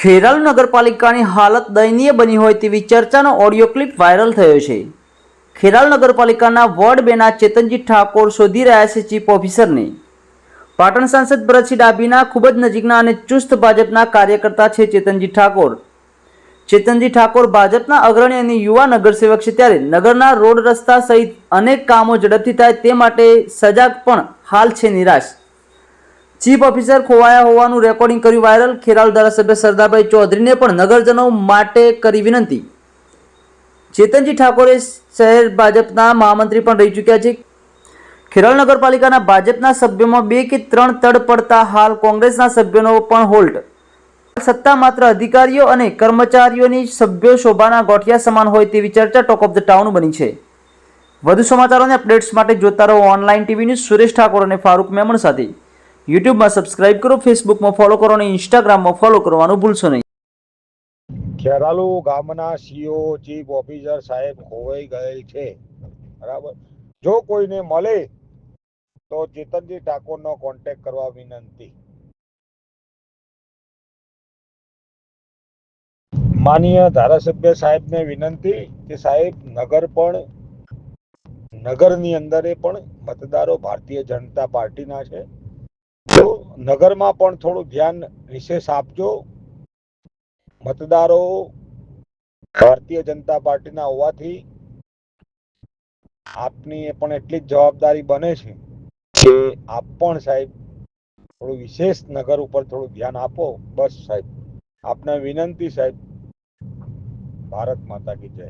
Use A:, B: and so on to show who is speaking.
A: ખેરાલુ નગરપાલિકાની હાલત દયનીય બની હોય તેવી ચર્ચાનો ઓડિયો ક્લિપ વાયરલ થયો છે. ખેરાલુ નગરપાલિકાના વોર્ડ બેના ચેતનજી ઠાકોર શોધી રહ્યા છે ચીફ ઓફિસરને. પાટણ સાંસદ ભરતસિંહ ડાભીના ખૂબ જ નજીકના અને ચુસ્ત ભાજપના કાર્યકર્તા છે ચેતનજી ઠાકોર. ચેતનજી ઠાકોર ભાજપના અગ્રણી અને યુવા નગરસેવક છે ત્યારે નગરના રોડ રસ્તા સહિત અનેક કામો ઝડપથી થાય તે માટે સજાગ પણ હાલ છે નિરાશ. ચીફ ઓફિસર ખોવાયા હોવાનું રેકોર્ડિંગ કર્યું વાયરલ. ખેરાલ ધારાસભ્ય સરદારભાઈ ચૌધરીને પણ નગરજનો માટે કરી વિનંતી. ચેતનજી ઠાકોરે શહેર ભાજપના મહામંત્રી પણ રહી ચૂક્યા છે. ખેરાલ નગરપાલિકાના ભાજપના સભ્યોમાં બે કે ત્રણ તડ પડતા હાલ કોંગ્રેસના સભ્યોનો પણ હોલ્ટ સત્તા માત્ર અધિકારીઓ અને કર્મચારીઓની સભ્યો શોભાના ગોઠિયા સમાન હોય તેવી ચર્ચા ટોક ઓફ ધ ટાઉન બની છે. વધુ સમાચારો અને અપડેટ્સ માટે જોતા રહો online TV news Suresh Thakor અને ફારૂક મેમણ સાથે. યુટ્યુબમાં સબસ્ક્રાઇબ કરો ફેસબુકમાં ફોલો કરો અને ઇન્સ્ટાગ્રામમાં ફોલો કરવાનું ભૂલશો નહીં.
B: ખેરાલુ ગામના સીઓ ચીફ ઓફિસર સાહેબ ખોવાઈ ગયેલ છે. બરાબર? જો કોઈને મળે, તો ચેતનજી ઠાકોરનો કોન્ટેક કરવા વિનંતી. માનીય ધારાસભ્ય સાહેબને વિનંતી કે સાહેબ, નગર પણ, નગરની અંદર પણ મતદારો ભારતીય જનતા પાર્ટીના છે. તો નગરમાં પણ થોડું ધ્યાન વિશેષ આપજો. મતદારો ભારતીય જનતા પાર્ટીના હોવાથી આપની પણ એટલી જ જવાબદારી બને છે કે આપ પણ સાહેબ થોડું વિશેષ નગર ઉપર થોડું ધ્યાન આપો. બસ સાહેબ, આપને વિનંતી સાહેબ, ભારત માતા કી જય.